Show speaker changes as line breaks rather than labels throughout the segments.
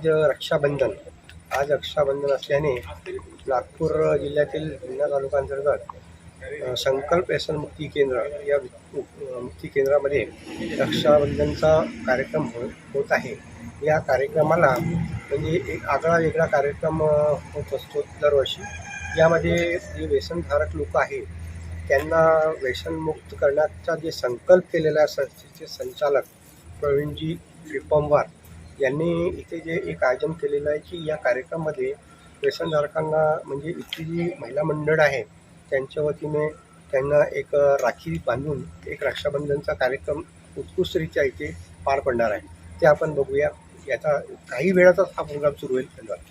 आज रक्षाबंधन. आज रक्षाबंधन असल्याने नागपूर जिल्ह्यातील जुन्नर तालुक्यांतर्गत संकल्प व्यसन मुक्ती केंद्र या मुक्ती केंद्रामध्ये रक्षाबंधनचा कार्यक्रम हो होत आहे. या कार्यक्रमाला म्हणजे एक आगळा वेगळा कार्यक्रम होत असतो दरवर्षी. यामध्ये जे व्यसनधारक लोक आहेत त्यांना व्यसनमुक्त करण्याचा जे संकल्प केलेला आहे संस्थेचे संचालक प्रवीणजी त्रिपंवार यांनी इथे जे एक आयोजन केलेलं आहे की या कार्यक्रमामध्ये व्यसनधारकांना म्हणजे इथली जी महिला मंडळ आहे त्यांच्या वतीने त्यांना एक राखी बांधून एक रक्षाबंधनचा कार्यक्रम उत्कृष्टरित्या इथे पार पडणार आहे. ते आपण बघूया. याचा काही वेळातच हा प्रोग्राम सुरू होईल. धन्यवाद.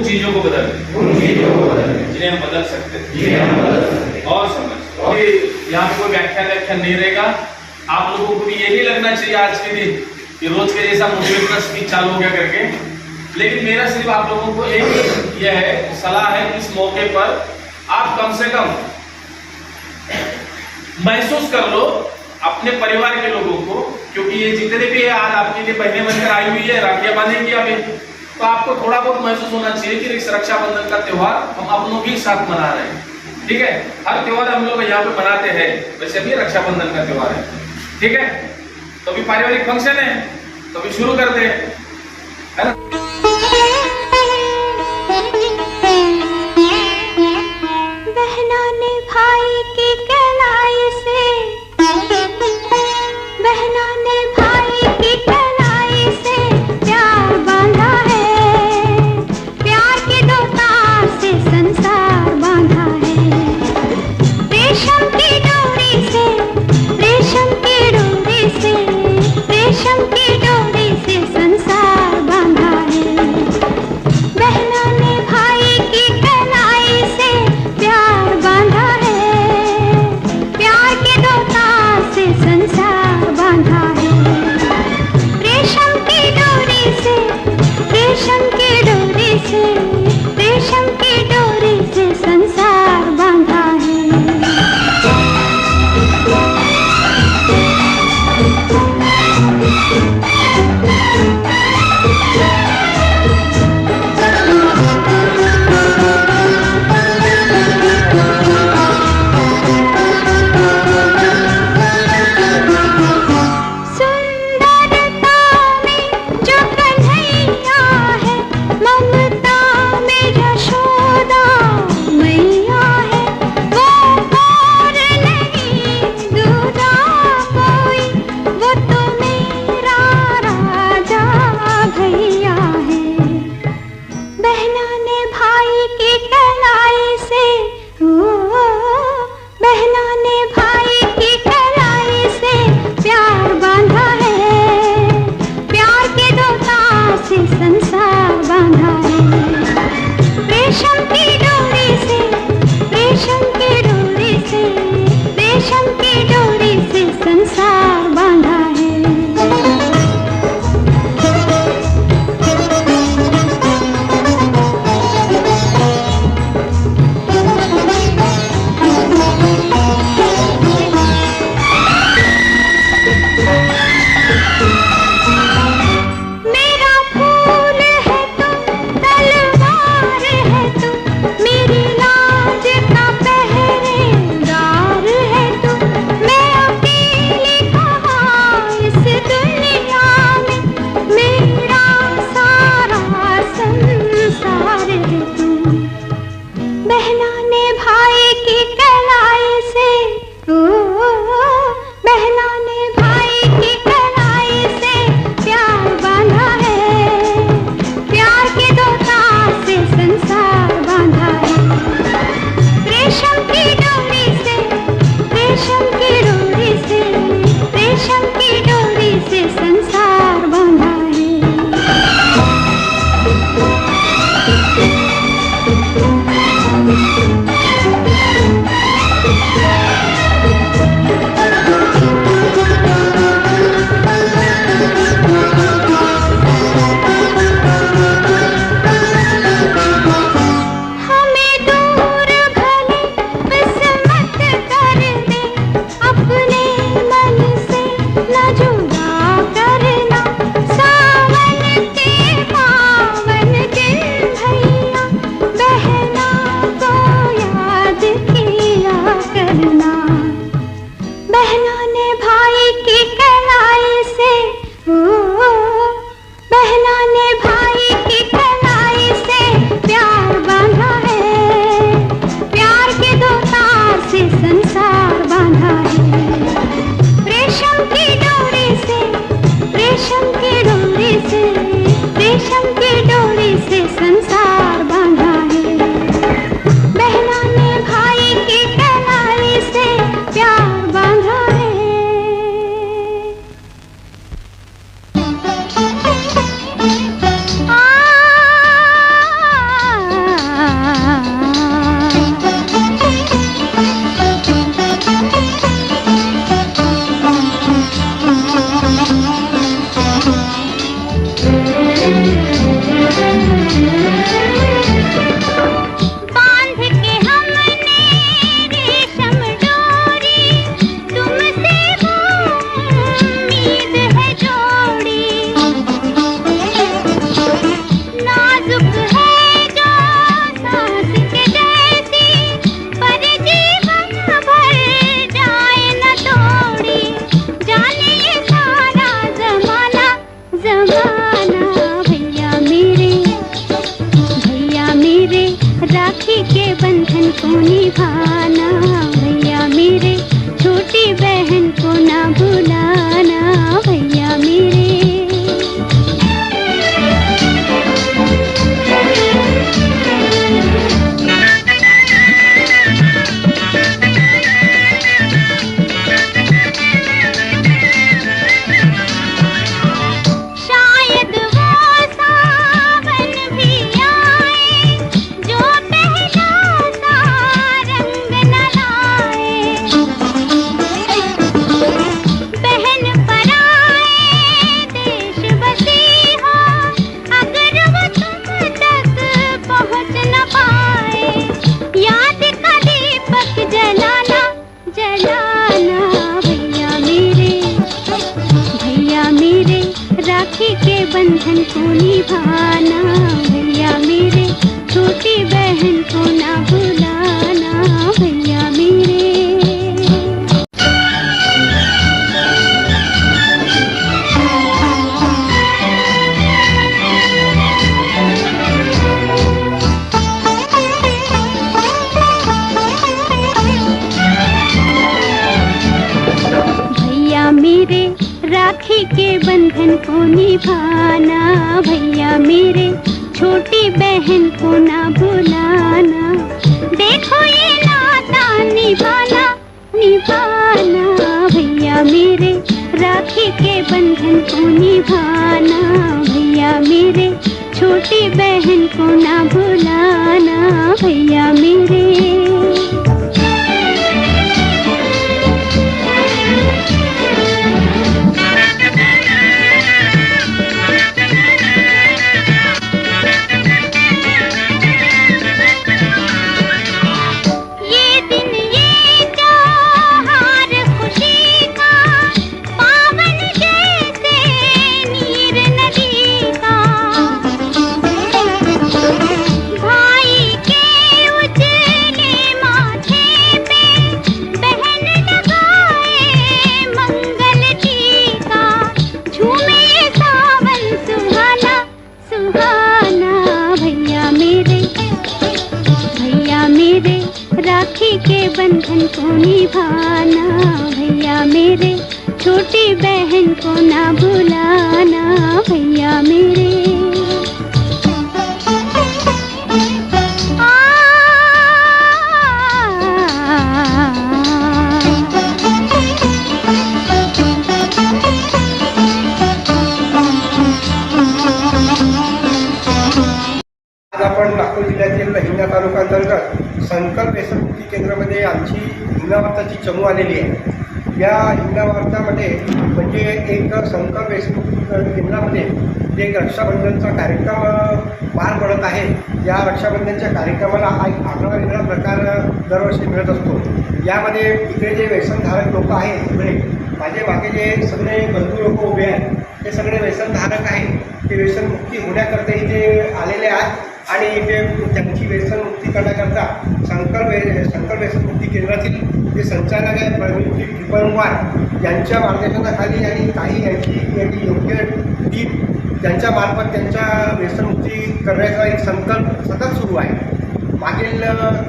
उन चीज़ों को बदल जिन्हें हम बदल सकते और समझ। यहाँ पे कोई व्याख्या व्याख्यान नहीं रहेगा। आप लोगों को भी ये नहीं लगना चाहिए आज के दिन कि रोज के जैसा मोटिवेशनल स्पीच चालू हो गया करके। लेकिन मेरा सिर्फ़ आप लोगों को एक यह है सलाह है इस मौके पर। आप कम से कम महसूस कर लो अपने परिवार के लोगों को क्योंकि ये जितने भी है आज आपके लिए बहने बनकर आई हुई है राखियाँ बांधेंगी अभी तो आपको थोड़ा बहुत महसूस होना चाहिए कि रक्षाबंधन का त्योहार हम अपनों के साथ मना रहे हैं। ठीक है? हर त्योहार हम लोग यहाँ पे मनाते हैं। वैसे भी रक्षाबंधन का त्यौहार है। ठीक है? तो अभी पारिवारिक फ़ंक्शन है। तो अभी शुरू करते हैं। है ना?
ने भाई Hey! को के बंधन को निभाना, भैया मेरे, छोटी बहन को ना भुलाना देखो ये नाता निभाना निभाना, भैया मेरे, राखी के बंधन को निभाना। भैया मेरे, छोटी बहन को ना भुलाना भैया मेरे।
आमची हिंगणावार्ताची चमू आलेली आहे. या हिंगणावार्तामध्ये म्हणजे एक संकल्प व्यसनमुक्ती केंद्रामध्ये जे एक रक्षाबंधनचा कार्यक्रम पार पडत आहे. या रक्षाबंधनच्या कार्यक्रमाला हा एक आगळा वेगळा प्रकार दरवर्षी मिळत असतो. यामध्ये इकडे जे व्यसनधारक लोक आहेत सगळे माझे बाकी जे सगळे बंधू लोक उभे आहेत ते सगळे व्यसनधारक आहेत. ते व्यसनमुक्ती होण्याकरता इथे आलेले आहेत. आणि इथे त्यांची व्यसनमुक्ती करण्याकरता शंकर वे- शंकर व्यसनमुक्ती केंद्रातील जे संचालक आहेत प्रवीणजी टिपणवार यांच्या मार्गदर्शनाखाली आणि काही यांची यांची योग्य टीम त्यांच्या मार्फत त्यांच्या व्यसनमुक्ती करण्याचा एक संकल्प सतत सुरू आहे. मागील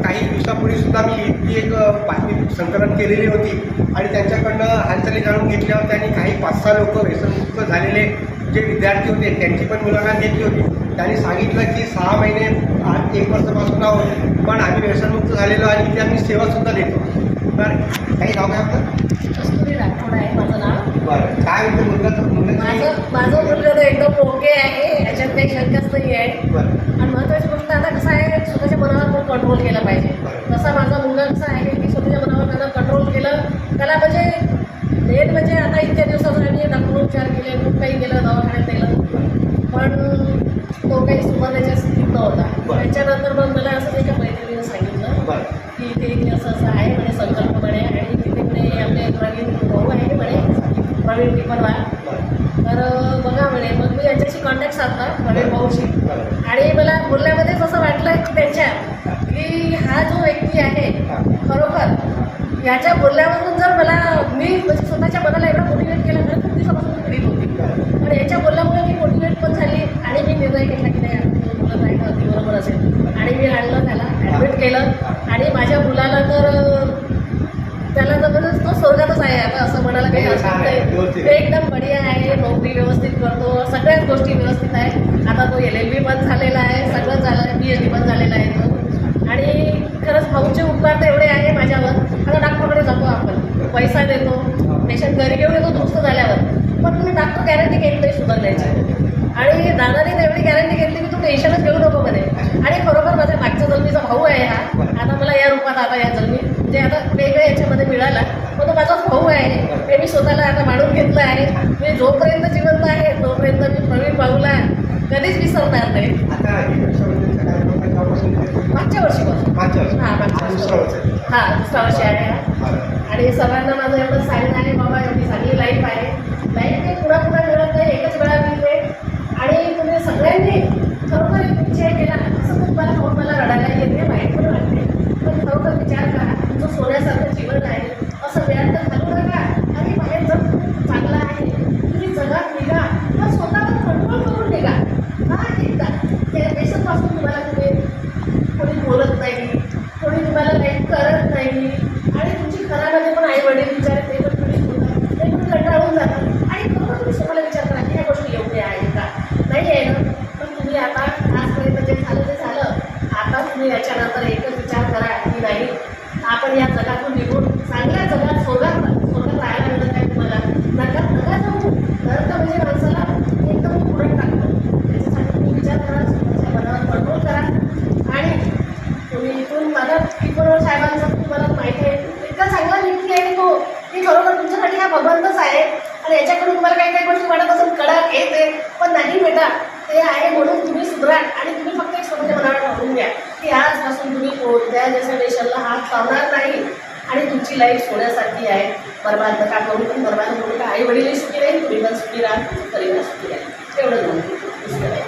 काही दिवसापूर्वी सुद्धा मी इथली एक बातमी संकलन केलेली होती आणि त्यांच्याकडनं हालचाली जाणून घेतल्या होत्या आणि काही पाच सहा लोक व्यसनमुक्त झालेले जे विद्यार्थी होते त्यांची पण मुलाखत घेतली होती. त्यांनी सांगितलं की सहा महिने आठ एक वर्षापासून आहोत पण आम्ही व्यसनमुक्त झालेलो आणि इथे आम्ही सेवासुद्धा देतो. तर काही नाव काय आपलं?
कस्तुरी राठोड आहे माझं नाव.
बरं काय म्हणते मुलगा मुलगा
माझं माझं मुलगा तर एकदम ओके आहे याच्यात काही शंकाच नाही आहे.
बरं.
आणि महत्त्वाची गोष्ट आता कसं आहे स्वतःच्या मनावर पण कंट्रोल केला पाहिजे. तसा माझा मुलगा कसा आहे की स्वतःच्या मनावर त्यानं कंट्रोल केलं त्याला म्हणजे मेन म्हणजे आता इतक्या दिवसात आम्ही डॉक्टर उपचार केले खूप काही केलं दवाखान्यात केलं पण तो काही सुधारण्याच्या स्थितीत नव्हता.
बरं.
त्याच्यानंतर मग मला असं एका मैत्रिणीनं सांगितलं की इथे असं असं आहे म्हणे संकल्प म्हणे आणि तिथे म्हणे आपले प्रवीण भाऊ आहे म्हणे प्रवीण
बरं.
तर बघा म्हणे मग मी यांच्याशी कॉन्टॅक्ट साधला प्रवीण भाऊशी. आणि मला बोलण्यामध्येच असं वाटलं की त्यांच्या की हा जो व्यक्ती आहे खरोखर याच्या बोलण्यावरून जर मला मी म्हणजे स्वतःच्या मनाला एवढं मोटिवेट केलं तर खूप दिवसापासून मी करीत होती पण याच्या बोलल्यामुळे मी मोटिवेट पण झाली आणि मी निर्णय घेतला की नाही आपण जो बोलत आहे अगदी बरोबर असेल आणि मी आणलं त्याला ॲडमिट केलं आणि माझ्या मुलाला तर त्याला तर म्हणजे तो स्वर्गातच आहे आता असं म्हणायला काही हरकत
व्यवस्थित
नाही. ते एकदम बढिया आहे नोकरी व्यवस्थित करतो सगळ्याच गोष्टी व्यवस्थित आहे. आता तो एल एल बी पण झालेला आहे सगळं झालं आहे पी एच डी पण झालेला आहे तो. आणि खरंच भाऊचे उपकार तर एवढे आहे माझ्यावर. आता डॉक्टरकडे जातो आपण. पैसा देतो पेशंट घरी घेऊन येतो दुरुस्त झाल्यावर. पण तुम्ही डॉक्टर गॅरंटी घेत नाही सुधारण्याची. आणि दादाने तर एवढी गॅरंटी घेतली की तू टेन्शनच घेऊ नको म्हणे आणि खरोखर माझ्या मागच्या जन्मीचा भाऊ आहे हा आता मला या रूपात आता या जन्मी म्हणजे आता वेगळ्या याच्यामध्ये मिळाला पण तो माझाच भाऊ आहे ते मी स्वतःला आता मांडून घेतलं आहे. मी जोपर्यंत जिवंत आहे तोपर्यंत मी प्रवीण भाऊला कधीच विसरणार नाही. मागच्या वर्षीपासून हा, मागच्या
हा, दुसरा वर्ष. आहे.
हा दुसरा वर्षी आहे. आणि सर्वांना माझं एवढं सांगणं आहे बाबा एवढी चांगली लाईफ आहे लाईफ काही पुन्हा पुन्हा मिळत नाही एकच वेळा मिळते आणि तुम्ही सगळ्यांनी खरोखर एक विचार केला असं तुम्हाला पाहून मला रडायला येते वाईट पण वाटते पण खरोखर विचार करा तुमचं सोन्यासारखं जीवन आहे असं वेळात तर घालू नका आणि बाहेर जर चांगलं आहे तुम्ही जगात निघा पण स्वतःवर कंट्रोल करून निघा हा एकदा त्या देशापासून तुम्हाला तुम्ही कोणी बोलत नाही कोणी तुम्हाला काही करत नाही आणि तुमची घरामध्ये पण आई वडील विचारत ते पण तुम्ही बोलता ते पण कंटाळून जातात आणि खरोखर तुम्ही स्वतःला विचार करा की ह्या गोष्टी योग्य आहे का नाही आहे ना पण तुम्ही आता आजपर्यंत जे झालं ते झालं आता तुम्ही याच्यानंतर एकच विचार करा की नाही आपण या जगातून निघून चांगल्या जगात स्वर्गात स्वर्गात राहायला मिळत आहे तुम्हाला नरकात नका जाऊ नरक म्हणजे माणसाला एकदम पुढे टाकतं त्याच्यासाठी तुम्ही विचार करा स्वतःच्या मनावर कंट्रोल करा आणि तुम्ही इथून माझा टिपणवर साहेबांचं तुम्हाला माहिती आहे इतका चांगला व्यक्ती आहे तो की खरोखर तुमच्यासाठी भगवंतच आहे आणि याच्याकडून तुम्हाला काही काही गोष्टी वाटत असेल कडक येते पण नाही बेटा ते आहे म्हणून तुम्ही सुधराल आणि तुम्ही फक्त एक स्वतःच्या मनावर ठरवून घ्या की आजपासून तुम्ही कोणत्या जनरेशनला हात लावणार नाही आणि तुमची लाईफ सोन्यासारखी आहे. बरबाद नका करून पण बरबाद करून का आई वडीलही सुखी राहील तुम्ही पण सुखी राहा तरी सुखी राहील. एवढं म्हणून